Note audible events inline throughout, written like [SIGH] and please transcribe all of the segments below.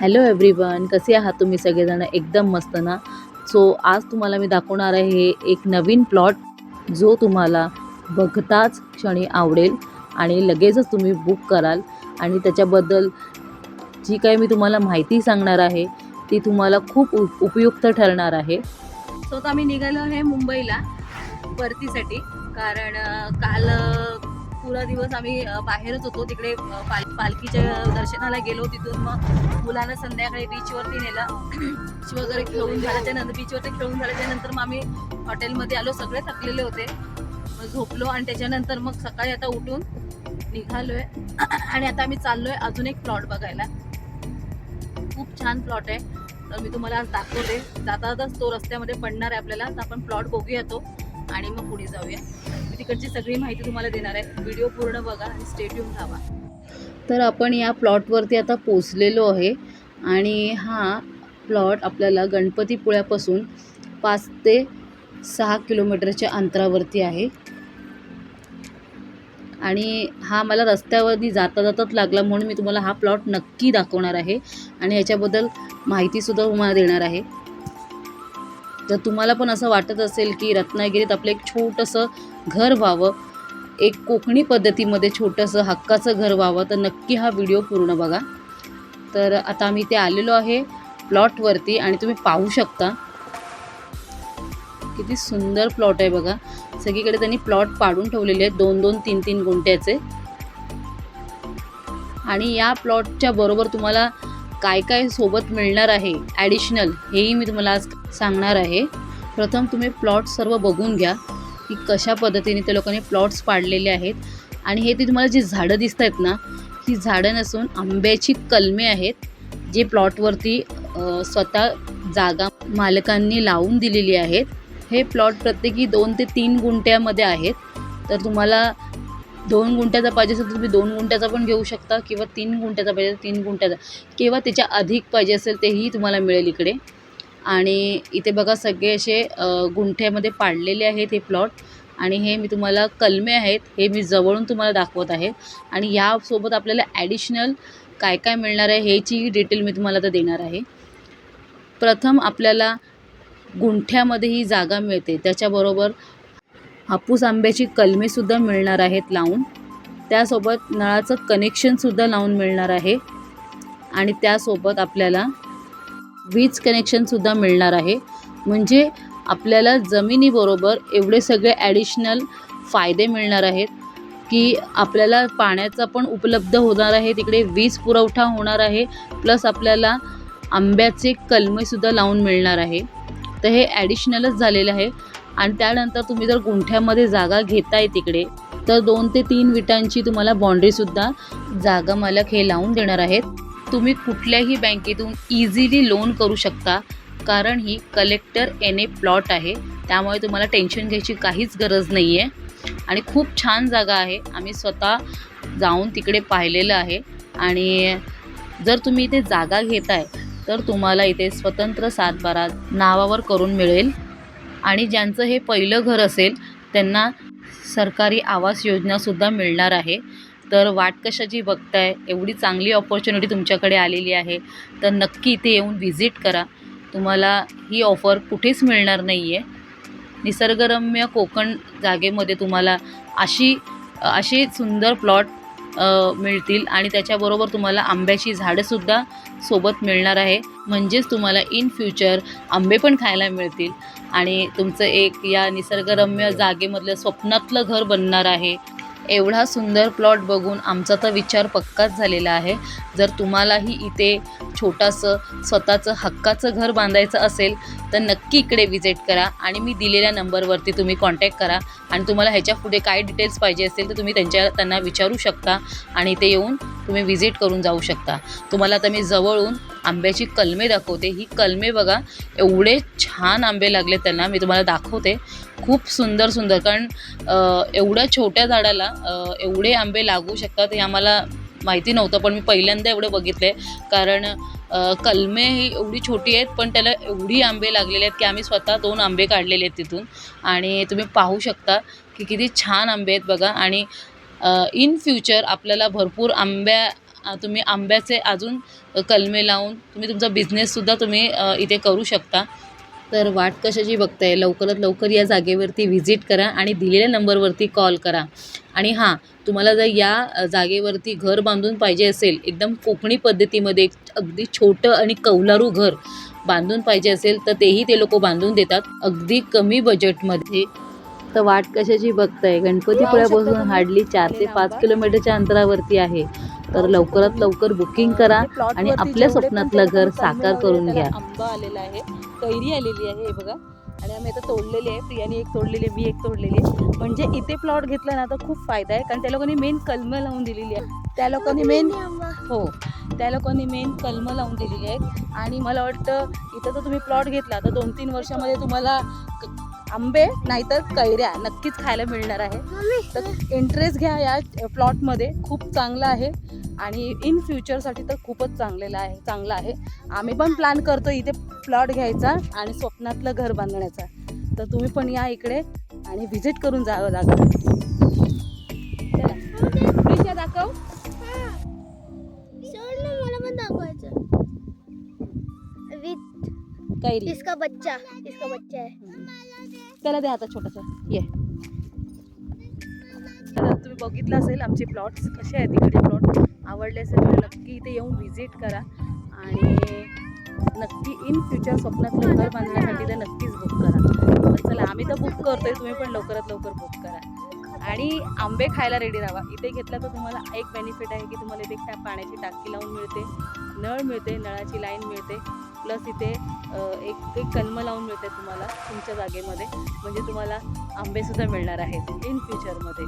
Hello everyone कसे आहात तुम्ही सगळेजण? एकदम मस्त ना? सो आज तुम्हाला मी दाखवणार आहे एक नवीन प्लॉट जो तुम्हाला बघताच क्षणी आवडेल आणि लगेचच तुम्ही बुक कराल. आणि त्याच्याबद्दल जी काही मी तुम्हाला माहिती सांगणार आहे ती तुम्हाला खूप उपयुक्त ठरणार आहे. सो आता मी निघालो आहे मुंबईला परतीसाठी कारण काल पुरा दिवस आम्ही बाहेरच होतो. तिकडे पाल पालखीच्या दर्शनाला गेलो. तिथून मग मुलांना संध्याकाळी बीचवरती नेलं. [CLEARS THROAT] बीच वगैरे खेळून झाल्याच्यानंतर बीचवरती खेळून झाल्याच्यानंतर मग आम्ही हॉटेलमध्ये आलो. सगळे थकलेले होते. मग झोपलो आणि त्याच्यानंतर मग सकाळी आता उठून निघालोय. [CLEARS THROAT] आणि आता आम्ही चाललोय अजून एक प्लॉट बघायला. खूप छान प्लॉट आहे. तर मी तुम्हाला आज दाखवते. जाता जाताच तो रस्त्यामध्ये पडणार आहे आपल्याला. तर आपण प्लॉट बघूया तो. आणि मग पुढे जाऊया. तिकडची सगळी माहिती तुम्हाला देणार आहे. व्हिडिओ पूर्ण बघा आणि स्टेडियम धावा तर आपण या प्लॉटवरती आता पोचलेलो आहे. आणि हा प्लॉट आपल्याला गणपतीपुळ्यापासून पाच ते सहा किलोमीटरच्या अंतरावरती आहे. आणि हा मला रस्त्यावरती जाता जाताच लागला म्हणून मी तुम्हाला हा प्लॉट नक्की दाखवणार आहे. आणि याच्याबद्दल माहितीसुद्धा तुम्हाला देणार आहे. जर तुम्हाला पण असं वाटत असेल की रत्नागिरीत आपलं एक छोटंसं घर व्हावं. एक कोकणी पद्धतीमध्ये छोटंसं हक्काचं घर व्हावं. तर नक्की हा व्हिडिओ पूर्ण बघा. तर आता आम्ही ते आलेलो आहे प्लॉटवरती आणि तुम्ही पाहू शकता. किती सुंदर प्लॉट आहे बघा. सगळीकडे त्यांनी प्लॉट पाडून ठेवलेले आहेत. दोन दोन तीन तीन गुंट्याचे आणि या प्लॉटच्या बरोबर तुम्हाला काय काय सोबत मिळणार आहे? ॲडिशनल हेही मी तुम्हाला आज सांगणार आहे. प्रथम तुम्ही प्लॉट सर्व बघून घ्या. की कशा पद्धतीने त्या लोकांनी प्लॉट्स पाडलेले आहेत. आणि हे ती तुम्हाला जी झाडं दिसत आहेत ना ही झाडं नसून आंब्याची कलमे आहेत जे प्लॉटवरती स्वतः जागा मालकांनी लावून दिलेली आहेत. हे प्लॉट प्रत्येकी दोन ते तीन गुंठ्यामध्ये आहेत. तर तुम्हाला दोन गुंठ्याचा पाहिजे असेल तर तुम्ही दोन गुंठ्याचा पण घेऊ शकता किंवा तीन गुंठ्याचा पाहिजे तीन गुंठ्याचा. किंवा त्याच्या अधिक पाहिजे असेल तेही तुम्हाला मिळेल इकडे. आणि इथे बघा सगळे असे गुंठ्यामध्ये पाडलेले आहेत हे प्लॉट. आणि हे मी तुम्हाला कलमे आहेत हे मी जवळून तुम्हाला दाखवत आहे. आणि यासोबत आपल्याला ॲडिशनल काय काय मिळणार आहे ह्याची डिटेल मी तुम्हाला आता देणार आहे. प्रथम आपल्याला गुंठ्यामध्ये ही जागा मिळते. त्याच्याबरोबर हापूस आंब्याची कलमेसुद्धा मिळणार आहेत लावून. त्यासोबत नळाचं कनेक्शनसुद्धा लावून मिळणार आहे. आणि त्यासोबत आपल्याला वीज कनेक्शनसुद्धा मिळणार आहे. म्हणजे आपल्याला जमिनीबरोबर एवढे सगळे ॲडिशनल फायदे मिळणार आहेत की आपल्याला पाण्याचा पण उपलब्ध होणार आहे तिकडे वीज पुरवठा होणार आहे प्लस आपल्याला आंब्याचे कलमेसुद्धा लावून मिळणार आहे. तर हे ॲडिशनलच झालेलं आहे. आणि त्यानंतर तुम्ही जर गुंठ्यामध्ये जागा घेताय तिकडे तर दोन ते तीन विटांची तुम्हाला बाँड्रीसुद्धा जागा मालक हे लावून देणार आहेत. तुम्ही कुठल्याही बँकेतून इझिली लोन करू शकता कारण ही कलेक्टर एन ए प्लॉट आहे. त्यामुळे तुम्हाला टेन्शन घ्यायची काहीच गरज नाही आहे आणि खूप छान जागा आहे. आम्ही स्वतः जाऊन तिकडे पाहिलेलं आहे. आणि जर तुम्ही इथे जागा घेताय तर तुम्हाला इथे स्वतंत्र सातबारा नावावर करून मिळेल. आणि ज्यांचं हे पहिलं घर असेल त्यांना सरकारी आवास योजनासुद्धा मिळणार आहे. तर वाट कशाची बघताय? एवढी चांगली ऑपॉर्च्युनिटी तुमच्याकडे आलेली आहे. तर नक्की इथे येऊन व्हिजिट करा. तुम्हाला ही ऑफर कुठेच मिळणार नाही आहे निसर्गरम्य कोकण जागेमध्ये तुम्हाला अशी असे सुंदर प्लॉट मिळतील आणि त्याच्याबरोबर तुम्हाला आंब्याची झाडंसुद्धा सोबत मिळणार आहे. म्हणजेच तुम्हाला इन फ्युचर आंबे पण खायला मिळतील. आणि तुमचं एक या निसर्गरम्य जागेमधलं स्वप्नातलं घर बनणार आहे. एवढा सुंदर प्लॉट बघून आमचा तर विचार पक्काच झालेला आहे. जर तुम्हालाही इथे छोटंसं स्वतःचं हक्काचं घर बांधायचं असेल तर नक्की इकडे विजिट करा आणि मी दिलेल्या नंबरवरती तुम्ही कॉन्टॅक्ट करा. आणि तुम्हाला ह्याच्या पुढे काय डिटेल्स पाहिजे असेल तर तुम्ही त्यांच्या त्यांना विचारू शकता आणि इथे येऊन तुम्ही व्हिजिट करून जाऊ शकता. तुम्हाला आता मी जवळून आंब्याची कलमे दाखवते. ही कलमे बघा एवढे छान आंबे लागले त्यांना मी तुम्हाला दाखवते. खूप सुंदर सुंदर. कारण एवढ्या छोट्या झाडाला एवढे आंबे लागू शकतात हे आम्हाला माहिती नव्हतं पण मी पहिल्यांदा एवढं बघितलं आहे कारण कलमे ही एवढी छोटी आहेत पण त्याला एवढी आंबे लागलेले आहेत की आम्ही स्वतः दोन आंबे काढलेले आहेत तिथून. आणि तुम्ही पाहू शकता की किती छान आंबे आहेत बघा. आणि इन फ्युचर आपल्याला भरपूर आंब्या तुम्ही आंब्याचे अजून कलमे लावून तुम्ही तुमचा बिझनेससुद्धा तुम्ही इथे करू शकता. तर वाट कशाची बघताय? लवकरात लवकर या जागेवरती व्हिजिट करा आणि दिलेल्या नंबरवरती कॉल करा. आणि हां तुम्हाला जर या जागेवरती घर बांधून पाहिजे असेल एकदम कोकणी पद्धतीमध्ये एक अगदी छोटं आणि कौलारू घर बांधून पाहिजे असेल तर तेही ते लोक बांधून देतात अगदी कमी बजेटमध्ये. तर वाट कशाची बघताय? गणपतीपुळ्यापासून हार्डली चार ते पाच किलोमीटरच्या अंतरावरती आहे. तर लवकरात लवकर बुकिंग करा आणि आपल्या स्वप्नातलं घर साकार करून घ्या. आंबा आलेला आहे कैरी आलेली आहे हे बघा. आणि आम्ही आता तोडलेली आहे प्रियाने एक तोडलेली आहे मी एक तोडलेली आहे. म्हणजे इथे प्लॉट घेतला ना तर खूप फायदा आहे. कारण त्या लोकांनी मेन कलम लावून दिलेली आहे. त्या लोकांनी मेन हो. त्या लोकांनी मेन कलम लावून दिलेली आहेत आणि मला वाटतं इथं जर तुम्ही प्लॉट घेतला तर दोन तीन वर्षामध्ये तुम्हाला आंबे नाहीतर कैऱ्या नक्कीच खायला मिळणार आहे. तर इंटरेस्ट घ्या या प्लॉटमध्ये खूप चांगला आहे. आणि इन फ्युचरसाठी तर खूपच चांगलेला आहे चांगला आहे. आम्ही पण प्लॅन करतो इथे प्लॉट घ्यायचा आणि स्वप्नातलं घर बांधण्याचा. तर तुम्ही पण या इकडे आणि व्हिजिट करून जावं जागा. चला. दाखव. इसका बच्चा इसका बच्चा है त्याला द्या आता छोटासा. ये. बघितलं असेल आमचे प्लॉट्स कसे आहेत तिकडे प्लॉट आवडले असेल तर नक्की इथे येऊन व्हिजिट करा. आणि नक्की इन फ्युचर स्वप्नातलं घर बांधण्यासाठी तर नक्कीच बुक करा. तर चला आम्ही तर बुक करतोय तुम्ही पण लवकरात लवकर बुक करा. आणि आंबे खायला रेडी राहा. इथे घेतला तर तुम्हाला एक बेनिफिट आहे की तुम्हाला इथे पाण्याची टाकी लावून मिळते नळ मिळते नळाची लाईन मिळते. प्लस इथे एक एक कलम लावून मिळते तुम्हाला तुमच्या जागेमध्ये. म्हणजे तुम्हाला आंबेसुद्धा मिळणार आहेत इन फ्युचरमध्ये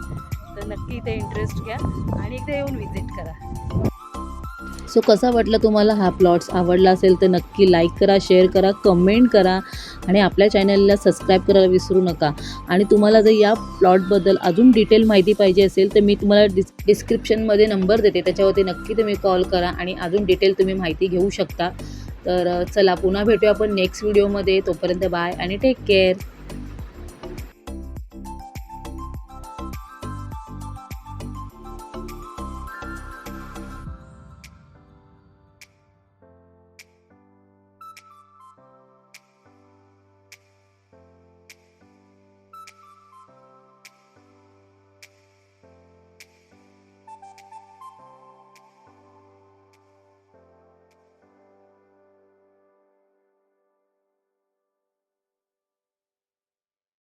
तर नक्की इथे इंटरेस्ट घ्या आणि इथे येऊन व्हिजिट करा. सो कसा वाटला तुम्हाला हा प्लॉट्स आवडला असेल तर नक्की लाईक करा शेअर करा कमेंट करा आणि आपल्या चॅनलला सबस्क्राईब करायला विसरू नका. आणि तुम्हाला जर या प्लॉटबद्दल अजून डिटेल माहिती पाहिजे असेल तर मी तुम्हाला डिस् डिस्क्रिप्शनमध्ये नंबर देते. त्याच्यावरती नक्की तुम्ही कॉल करा आणि अजून डिटेल तुम्ही माहिती घेऊ शकता. तर चला पुन्हा भेटूया आपण नेक्स्ट व्हिडिओमध्ये तोपर्यंत बाय आणि टेक केअर